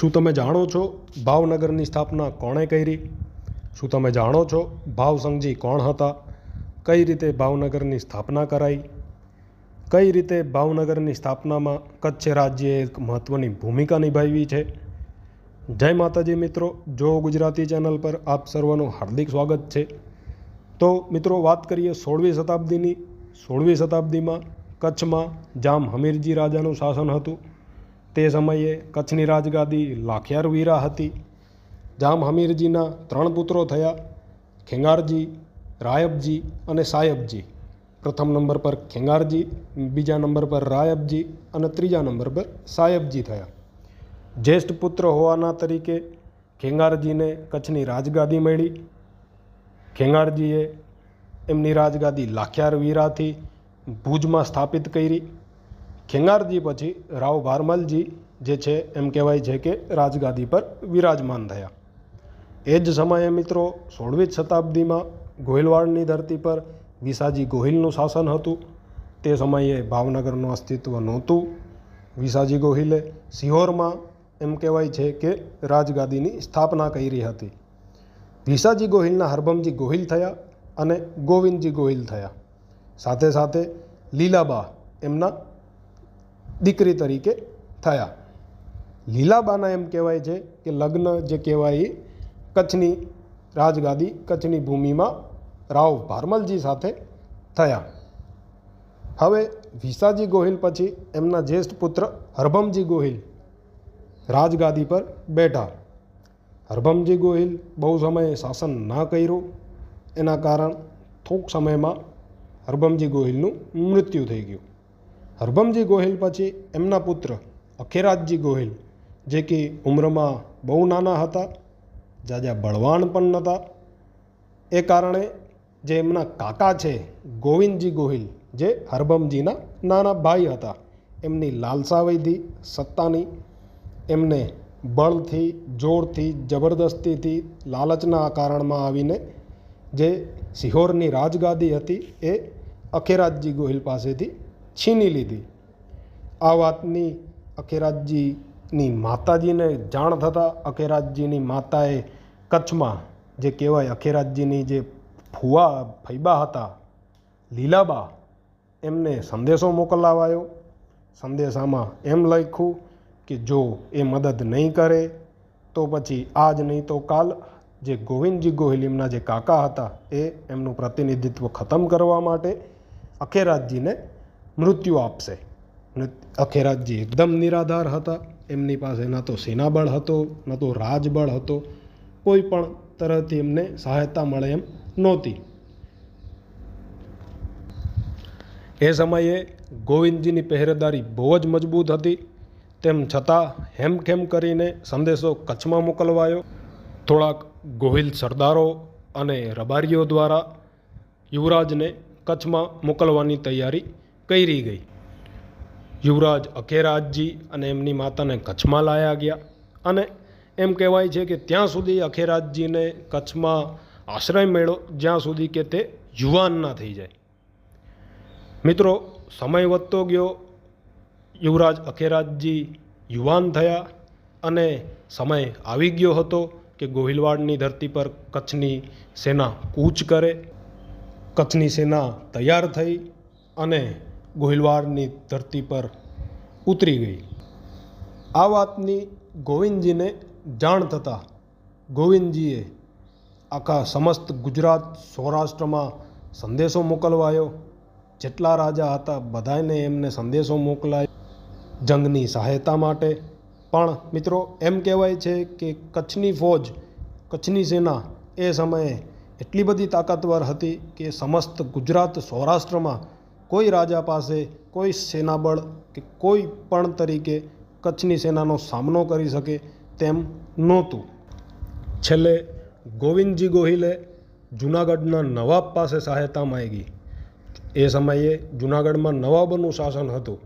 શું તમે જાણો છો ભાવનગરની સ્થાપના કોણે કરી? શું તમે જાણો છો ભાવસંઘજી કોણ હતા? કઈ રીતે ભાવનગરની સ્થાપના કરાઈ? કઈ રીતે ભાવનગરની સ્થાપનામાં કચ્છ રાજ્યએ એક મહત્ત્વની ભૂમિકા નિભાવી છે? જય માતાજી મિત્રો, જો ગુજરાતી ચેનલ પર આપ સર્વનું હાર્દિક સ્વાગત છે, તો મિત્રો વાત કરીએ સોળમી શતાબ્દીની. સોળમી શતાબ્દીમાં કચ્છમાં જામ હમીરજી રાજાનું શાસન હતું. તે સમયે કચ્છની રાજગાદી લાખિયાર વીરા હતી. જામ હમીરજીના ત્રણ પુત્રો થયા, ખેંગારજી, રાયબજી અને સાયબજી. પ્રથમ નંબર પર ખેંગારજી, બીજા નંબર પર રાયબજી અને ત્રીજા નંબર પર સાયબજી થયા. જ્યેષ્ઠ પુત્ર હોવાના તરીકે ખેંગારજીને કચ્છની રાજગાદી મળી. ખેંગારજીએ એમની રાજગાદી લાખિયાર વીરાથી ભુજમાં સ્થાપિત કરી. ખેંગારજી પછી રાવ ભારમલજી જે છે, એમ કહેવાય છે કે રાજગાદી પર વિરાજમાન થયા. એ જ સમયે મિત્રો સોળમી શતાબ્દીમાં ગોહિલવાડની ધરતી પર વિસાજી ગોહિલનું શાસન હતું. તે સમયે ભાવનગરનું અસ્તિત્વ નહોતું. વિસાજી ગોહિલે સિહોરમાં એમ કહેવાય છે કે રાજગાદીની સ્થાપના કરી હતી. વિસાજી ગોહિલના હરભમજી ગોહિલ થયા અને ગોવિંદજી ગોહિલ થયા. સાથે સાથે લીલાબા એમના દીકરી તરીકે થયા. લીલાબાના એમ કહેવાય છે કે લગ્ન જે કહેવાય એ કચ્છની રાજગાદી, કચ્છની ભૂમિમાં રાવ ભારમલજી સાથે થયા. હવે વિસાજી ગોહિલ પછી એમના જ્યેષ્ઠ પુત્ર હરભમજી ગોહિલ રાજગાદી પર બેઠા. હરભમજી ગોહિલ બહુ સમયે શાસન ના કર્યું. એના કારણ થોક સમયમાં હરભમજી ગોહિલનું મૃત્યુ થઈ ગયું. હરભમજી ગોહિલ પછી એમના પુત્ર અખેરાજજી ગોહિલ, જે કે ઉંમરમાં બહુ નાના હતા, જાજા બળવાન પણ નહોતા એ કારણે જે એમના કાકા છે ગોવિંદજી ગોહિલ, જે હરભમજીના નાના ભાઈ હતા, એમની લાલસા વૈધી સત્તાની, એમને બળથી, જોરથી, જબરદસ્તીથી, લાલચના કારણમાં આવીને જે સિહોરની રાજગાદી હતી એ અખેરાજજી ગોહિલ પાસેથી છીની લીધી. આ વાતની અખેરાજજીની માતાજીને જાણ થતાં અખેરાજજીની માતાએ કચ્છમાં જે કહેવાય અખેરાજજીની જે ફુવા ફૈબા હતા, લીલાબા, એમને સંદેશો મોકલાવાયો. સંદેશામાં એમ લખ્યું કે જો એ મદદ નહીં કરે, તો પછી આજ નહીં તો કાલ જે ગોવિંદજી ગોહિલ જે કાકા હતા, એ એમનું પ્રતિનિધિત્વ ખતમ કરવા માટે અખેરાજજીને મૃત્યુ આપશે. અખેરાજજી એકદમ નિરાધાર હતા. એમની પાસે ન તો સેનાબળ હતો, ન તો રાજબળ હતો. કોઈ પણ તરહથી એમને સહાયતા મળે એમ નહોતી. એ સમયે ગોવિંદજીની પહેરેદારી બહુ જ મજબૂત હતી. તેમ છતાં હેમખેમ કરીને સંદેશો કચ્છમાં મોકલવાયો. થોડાક ગોહિલ સરદારો અને રબારીઓ દ્વારા યુવરાજને કચ્છમાં મોકલવાની તૈયારી કરી ગઈ. યુવરાજ અખેરાજજી અને એમની માતાને કચ્છમાં લાયા ગયા અને એમ કહેવાય છે કે ત્યાં સુધી અખેરાજજીને કચ્છમાં આશ્રય મળ્યો, જ્યાં સુધી કે તે યુવાન ના થઈ જાય. મિત્રો, સમય વધતો ગયો, યુવરાજ અખેરાજજી યુવાન થયા અને સમય આવી ગયો હતો કે ગોહિલવાડની ધરતી પર કચ્છની સેના કૂચ કરે, કચ્છની સેના તૈયાર થઈ અને ગોહિલવાડની ધરતી પર ઉતરી ગઈ. આ વાતની ગોવિંદજીને જાણ થતાં ગોવિંદજીએ આખા સમસ્ત ગુજરાત સૌરાષ્ટ્રમાં સંદેશો મોકલવાયો. જેટલા રાજા હતા બધાને એમને સંદેશો મોકલાયો જંગની સહાયતા માટે. પણ મિત્રો, એમ કહેવાય છે કે કચ્છની ફૌજ, કચ્છની સેના એ સમયે એટલી બધી તાકાતવર હતી કે સમસ્ત ગુજરાત સૌરાષ્ટ્રમાં કોઈ રાજા પાસે, કોઈ સેનાબળ કે કોઈ પણ તરીકે કચ્છની સેનાનો સામનો કરી શકે તેમ નહોતું. છેલ્લે ગોવિંદજી ગોહિલે જૂનાગઢના નવાબ પાસે સહાયતા માંગી. એ સમયે જૂનાગઢમાં નવાબોનું શાસન હતું.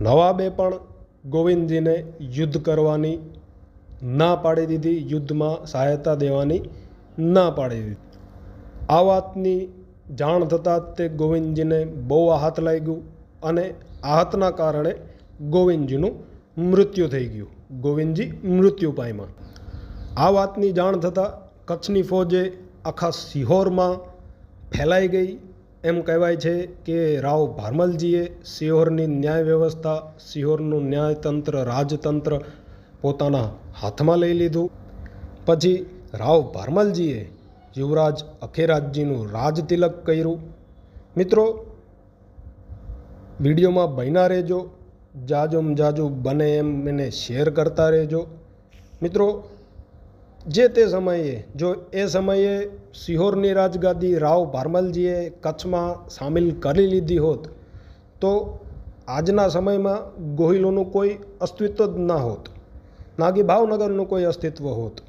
નવાબે પણ ગોવિંદજીને યુદ્ધ કરવાની ના પાડી દીધી, યુદ્ધમાં સહાયતા દેવાની ના પાડી દીધી. આ વાતની જાણ થતાં તે ગોવિંદજીને બહુ આહત લાગ્યું અને આહતના કારણે ગોવિંદજીનું મૃત્યુ થઈ ગયું. ગોવિંદજી મૃત્યુ પામ્યા. આ વાતની જાણ થતાં કચ્છની ફોજે આખા સિહોરમાં ફેલાઈ ગઈ. એમ કહેવાય છે કે રાવ ભારમલજીએ સિહોરની ન્યાય વ્યવસ્થા, સિહોરનું ન્યાયતંત્ર, રાજતંત્ર પોતાના હાથમાં લઈ લીધું. પછી રાવ ભારમલજીએ યુવરાજ અખેરાજજીનું રાજતિલક કર્યું. મિત્રો, વિડીયોમાં બન્યા રહેજો. જાજુમ જાજુ બને એમ એને શેર કરતા રહેજો. મિત્રો, જે તે સમયે, જો એ સમયે સિહોરની રાજગાદી રાવ ભારમલજીએ કચ્છમાં સામેલ કરી લીધી હોત, તો આજના સમયમાં ગોહિલોનું કોઈ અસ્તિત્વ જ ના હોત. ના કે ભાવનગરનું કોઈ અસ્તિત્વ હોત.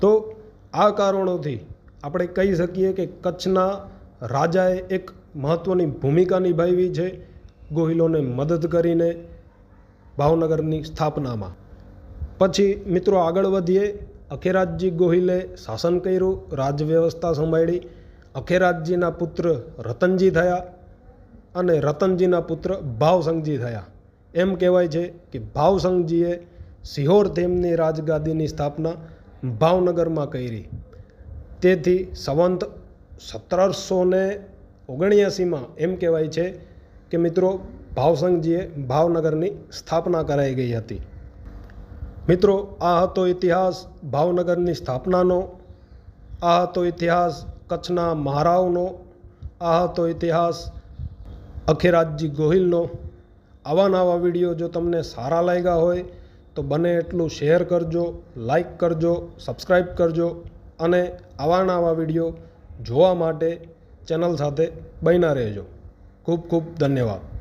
તો આ કારણોથી આપણે કહી શકીએ કે કચ્છના રાજાએ એક મહત્ત્વની ભૂમિકા નિભાવી છે ગોહિલોને મદદ કરીને ભાવનગરની સ્થાપનામાં. પછી મિત્રો આગળ વધીએ. અખેરાજજી ગોહિલે શાસન કર્યું, રાજવ્યવસ્થા સંભાળી. અખેરાજજીના પુત્ર રતનજી થયા અને રતનજીના પુત્ર ભાવસંગજી થયા. એમ કહેવાય છે કે ભાવસંગજીએ સિહોર તેમની રાજગાદીની સ્થાપના ભાવનગરમાં કરી. તેથી સંવંત સત્તરસો ને ઓગણ્યાસીમાં એમ કહેવાય છે કે મિત્રો ભાવસંઘજીએ ભાવનગરની સ્થાપના કરાઈ ગઈ હતી. મિત્રો, આ હતો ઇતિહાસ ભાવનગરની સ્થાપનાનો, આ હતો ઇતિહાસ કચ્છના મહારાવનો, આ હતો ઇતિહાસ અખેરાજજી ગોહિલનો. આવા નવા વીડિયો જો તમને સારા લાગ્યા હોય તો બને એટલું શેર કરજો લાઈક કરજો સબસ્ક્રાઈબ કરજો અને આવા નવા વીડિયો જોવા માટે ચેનલ સાથે બન્યા રહેજો. ખૂબ ખૂબ ધન્યવાદ.